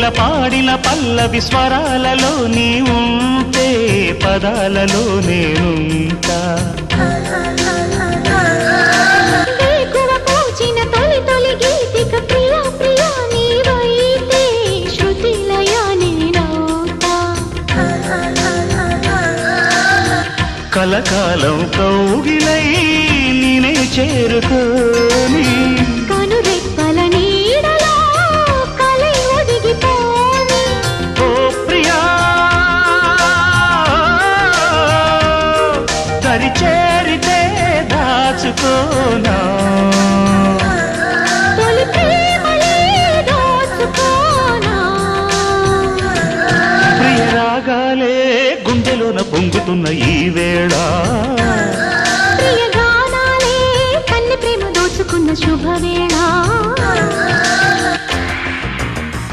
కోకిల పాడిన పల్లవి స్వరాలలో నీ ఉంటే పదాలలో నేనుంటా. కలకాలం కౌగిలై నేనే చేరుకోని దరి చేరితే దాచుకోనా? ప్రియ రాగాలే గుండెలోన పొంగుతున్న ఈ వేళ. ప్రియ గానాలే కన్నె ప్రేమ దోచుకున్న శుభవే